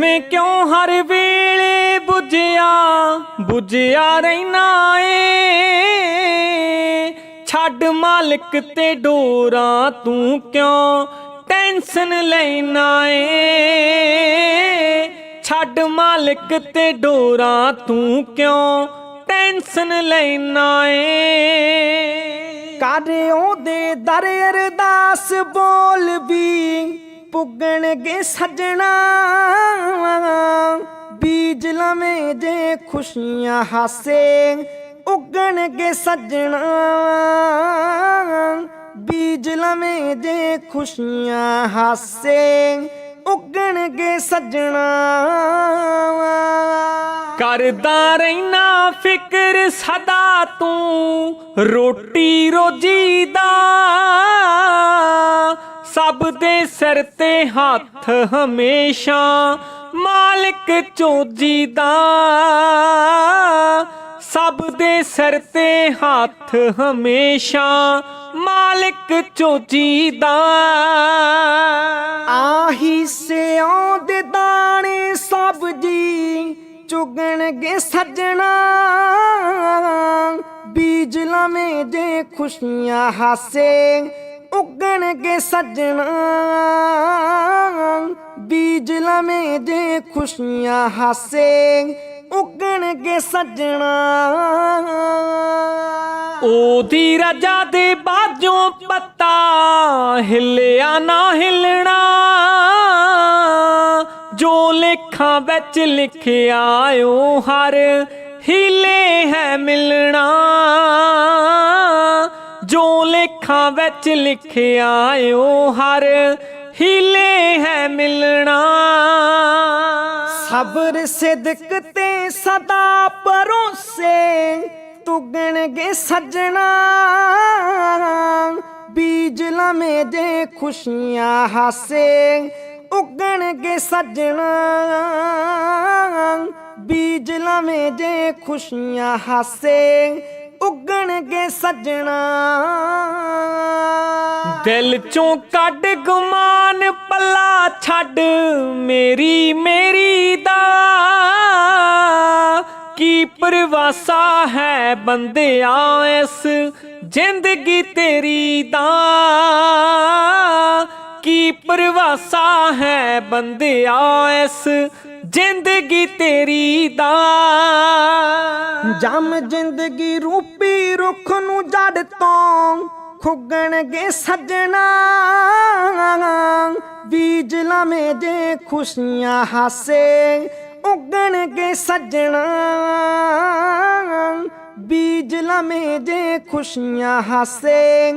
ਐਵੇਂ ਕਿਉਂ ਹਰ ਵੇਲੇ 부ਝਿਆ 부ਝਿਆ ਰਹਿਣਾ ਏ? ਛੱਡ ਮਾਲਕ ਤੇ ਡੋਰਾਂ ਤੂੰ ਕਿਉਂ ਟੈਨਸ਼ਨ ਲੈਣਾ ਏ? ਛੱਡ ਮਾਲਕ ਤੇ ਡੋਰਾਂ ਤੂੰ ਕਿਉਂ ਟੈਨਸ਼ਨ ਲੈਣਾ ਏ? ਕਰ ਉਹਦੇ ਦਰ ਅਰਦਾਸ ਬੋਲ ਵੀ ਉੱਗਣਗੇ ਸੱਜਣਾ। ਬੀਜ ਲਵੇਂ ਜੇ ਖੁਸ਼ੀਆਂ ਹਾਸੇ, ਉੱਗਣਗੇ ਸੱਜਣਾ। ਬੀਜ ਲਵੇਂ ਜੇ ਖੁਸ਼ੀਆਂ ਹਾਸੇ, ਉੱਗਣਗੇ ਸੱਜਣਾ। ਕਰਦਾ ਰਹਿਣਾ ਫਿਕਰ ਸਦਾ ਤੂੰ, ਰੋਟੀ ਰੋਜੀ ਦਾ ਸਿਰ ਤੇ ਹੱਥ ਹਮੇਸ਼ਾ, ਮਾਲਕ ਚੋਜੀ ਦਾ। ਸਭ ਦੇ ਸਿਰ ਤੇ ਹੱਥ ਹਮੇਸ਼ਾ, ਮਾਲਕ ਚੋਜੀ ਦਾ। ਆਹੀ ਸਿਉਂ ਦੇ ਦਾਣੇ ਸਬਜੀ ਚੁਗਣਗੇ ਸੱਜਣਾ। ਬੀਜ ਲਵੇਂ ਜੇ ਖੁਸ਼ੀਆਂ ਹਾਸੇ ਉੱਗਣਗੇ ਸੱਜਣਾ। ਬੀਜ ਲਵੇਂ ਦੇ ਖੁਸ਼ੀਆਂ ਹਾਸੇ ਉੱਗਣਗੇ ਸੱਜਣਾ। ਉਹਦੀ ਰਜਾ ਦੇ ਬਾਝੋਂ ਪੱਤਾ, ਹਿੱਲਿਆ ਨਾ ਹਿੱਲਣਾ। ਜੋ ਲੇਖਾਂ ਵਿੱਚ ਲਿਖਿਆ ਓ ਹਰ ਹੀਲੇ ਹੈ ਮਿਲਣਾ। ਲੇਖਾਂ ਵਿੱਚ ਲਿਖਿਆ ਓ ਹਰ ਹੀਲੇ ਹੈ ਮਿਲਣਾ। ਸਬਰ ਸਿਦਕ ਤੇ ਸਦਾ ਪਰੋਸੇ ਤੁਗਣਗੇ ਸੱਜਣਾ। ਬੀਜ ਲਵੇਂ ਦੇ ਖੁਸ਼ੀਆਂ ਹਾਸੇ ਉੱਗਣਗੇ ਸੱਜਣਾ। ਬੀਜ ਲਵੇਂ ਦੇ ਖੁਸ਼ੀਆਂ ਹਾਸੇ ਉੱਗਣਗੇ ਸੱਜਣਾ। ਦਿਲ ਚੋਂ ਕੱਢ ਗੁਮਾਨ ਪੱਲਾ ਛੱਡ, ਮੇਰੀ ਮੇਰੀ ਦਾ। ਕੀ ਪਰਵਾਸਾ ਹੈ ਬੰਦਿਆ ਇਸ ਜ਼ਿੰਦਗੀ ਤੇਰੀ ਦਾ? ਕੀ ਪਰਵਾਸਾ ਹੈ ਬੰਦਿਆ ਇਸ ਜ਼ਿੰਦਗੀ ਤੇਰੀ ਦਾ? ਜਮ ਜ਼ਿੰਦਗੀ ਰੂਪੀ ਰੁੱਖ ਨੂੰ ਜੜ ਤੋਂ ਖੁੱਗਣਗੇ ਸੱਜਣਾ। ਬੀਜ ਲਵੇਂ ਜੇ ਖੁਸ਼ੀਆਂ ਹਾਸੇ ਉੱਗਣਗੇ ਸੱਜਣਾ। ਬੀਜ ਲਵੇਂ ਜੇ ਖੁਸ਼ੀਆਂ ਹਾਸੇ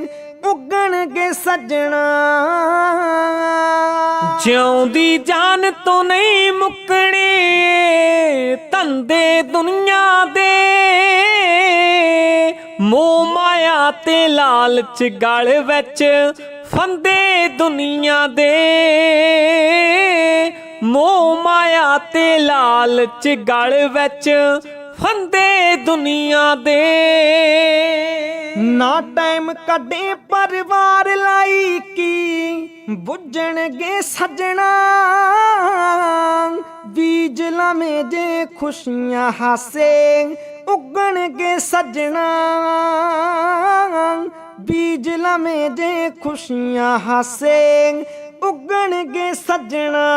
ਉੱਗਣਗੇ ਸੱਜਣਾ। ਜਿਉਂਦੀ ਜਾਨ ਤੋਂ ਨਹੀਂ ਮੁੱਕਣੇ, ਧੰਦੇ ਦੁਨੀਆ ਦੇ। ਮੋਹ ਮਾਇਆ ਤੇ ਲਾਲਚ ਗਲ ਵਿੱਚ ਫੰਦੇ ਦੁਨੀਆ ਦੇ। ਮੋਹ ਮਾਇਆ ਤੇ ਲਾਲਚ ਗਲ ਵਿੱਚ ਫੰਦੇ ਦੁਨੀਆ ਦੇ। ਨਾ ਟਾਈਮ ਕੱਢੇ ਪਰਿਵਾਰ ਲਈ ਕੀ? ਬੁੱਝਣਗੇ ਸੱਜਣਾ। ਬੀਜ ਲਵੇਂ ਜੇ ਖੁਸ਼ੀਆਂ ਹਾਸੇ, ਉੱਗਣਗੇ ਸੱਜਣਾ। ਬੀਜ ਲਵੇਂ ਜੇ ਖੁਸ਼ੀਆਂ ਹਾਸੇ, ਉੱਗਣਗੇ ਸੱਜਣਾ।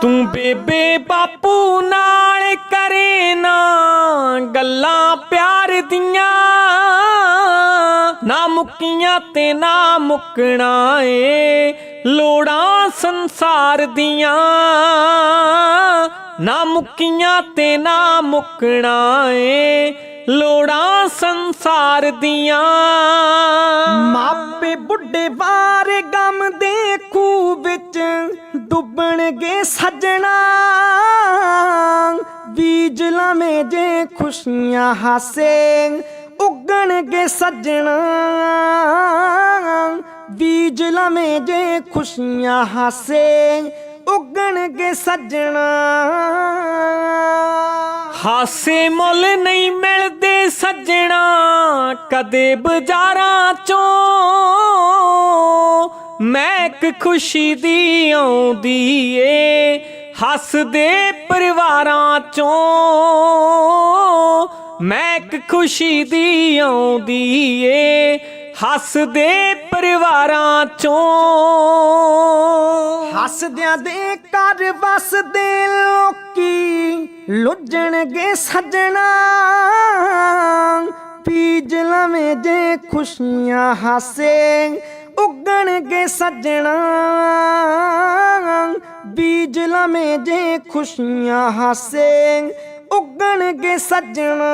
ਤੂੰ ਬੇਬੇ ਬਾਪੂ ਨਾਲ ਕਰੇ ਨਾ ਗੱਲਾਂ ਦੀਆਂ ਨਾ ਮੁੱਕੀਆਂ ਤੇ ਨਾ ਮੁੱਕਣਾ ਏ। ਲੋੜਾਂ ਸੰਸਾਰ ਦੀਆਂ, ਨਾ ਮੁੱਕੀਆਂ ਤੇ ਨਾ ਮੁੱਕਣਾ ਏ। ਲੋੜਾਂ ਸੰਸਾਰ ਦੀਆਂ। ਮਾਪੇ ਬੁੱਢੇ ਬਾਰੇ ਗਮ ਦੇ ਖੂਹ ਵਿੱਚ ਡੁੱਬਣਗੇ ਸੱਜਣਾ। ਬੀਜ ਲਵੇਂ ਜੇ ਖੁਸ਼ੀਆਂ ਹਾਸੇ ਉੱਗਣਗੇ ਸੱਜਣਾ। ਬੀਜ ਲਵੇਂ ਜੇ ਖੁਸ਼ੀਆਂ ਹਾਸੇ ਉੱਗਣਗੇ ਸੱਜਣਾ। ਹਾਸੇ ਮੁੱਲ ਨਹੀਂ ਮਿਲਦੇ ਸੱਜਣਾ, ਕਦੇ ਬਾਜ਼ਾਰਾਂ ਚੋਂ। ਮੈਕ ਖੁਸ਼ੀ ਦੀ ਆਉਂਦੀ ਏ ਹੱਸਦੇ ਪਰਿਵਾਰਾਂ ਚੋਂ ਮੈਕ ਖੁਸ਼ੀ ਦੀ ਆਉਂਦੀ ਏ। ਹੱਸਦੇ ਪਰਿਵਾਰਾਂ ਚੋਂ ਹੱਸਦਿਆਂ ਦੇ ਘਰ ਵਸਦੇ ਲੋਕੀ ਲੁੱਜਣਗੇ ਸੱਜਣਾ। ਬੀਜ ਲਵੇਂ ਜੇ ਖੁਸ਼ੀਆਂ ਹਾਸੇ ਉੱਗਣਗੇ ਸੱਜਣਾ। ਬੀਜ ਲਵੇਂ ਜੇ ਖੁਸ਼ੀਆਂ ਹਾਸੇ, ਉੱਗਣਗੇ ਸੱਜਣਾ।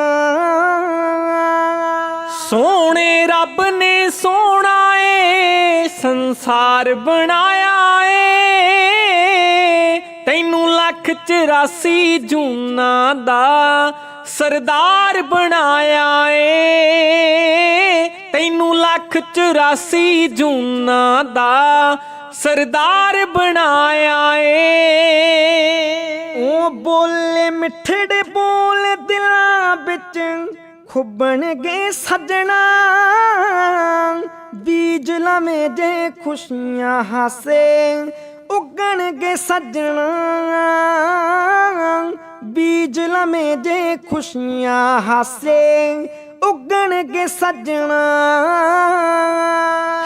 ਸੋਹਣੇ ਰੱਬ ਨੇ ਸੋਹਣਾ ਏ, ਸੰਸਾਰ ਬਣਾਇਆ ਏ। ਤੈਨੂੰ ਲੱਖ 84 ਜੂਨਾ ਦਾ ਸਰਦਾਰ ਬਣਾਇਆ ਏ। ਤੈਨੂੰ ਲੱਖ 84 ਜੂਨਾ ਦਾ ਸਰਦਾਰ ਬਣਾਇਆ ਏ। ਉਹ ਬੋਲੇ ਮਿੱਠੜੇ ਬੋਲ ਦਿਲਾਂ ਵਿੱਚ ਖੁੱਬਣਗੇ ਸੱਜਣਾ। ਬੀਜ ਲਵੇਂ ਜੇ ਖੁਸ਼ੀਆਂ ਹਾਸੇ ਉੱਗਣਗੇ ਸੱਜਣਾ। ਬੀਜ ਲਵੇਂ ਜੇ ਖੁਸ਼ੀਆਂ ਹਾਸੇ ਉੱਗਣਗੇ ਸੱਜਣਾ।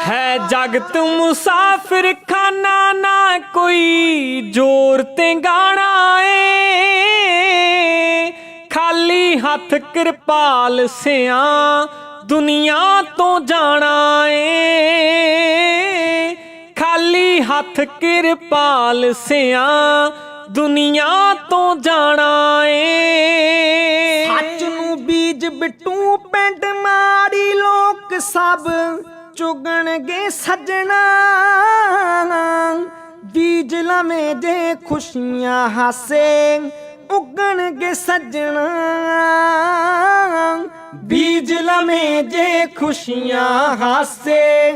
ਹੈ ਜਗਤ ਮੁਸਾਫਿਰ ਖਾਨਾ ਨਾ ਕੋਈ ਜ਼ੋਰ ਤੇ ਗਾਣਾ ਏ। ਖਾਲੀ ਹੱਥ ਕਿਰਪਾਲ ਸਿਆਂ ਦੁਨੀਆ ਤੋਂ ਜਾਣਾ ਏ। ਖਾਲੀ ਹੱਥ ਕਿਰਪਾਲ ਸਿਆਂ ਦੁਨੀਆ ਤੋਂ ਜਾਣਾ ਏ। ਸੱਚ ਨੂੰ ਬੀਜ ਬਿੱਟੂ ਪਿੰਡ ਮਾੜੀ ਲੋਕ ਸਭ ਚੁਗਣਗੇ ਸੱਜਣਾ। ਬੀਜ ਲਵੇਂ ਜੇ ਖੁਸ਼ੀਆਂ ਹਾਸੇ ਉੱਗਣਗੇ ਸੱਜਣਾ। ਬੀਜ ਲਵੇਂ ਜੇ ਖੁਸ਼ੀਆਂ ਹਾਸੇ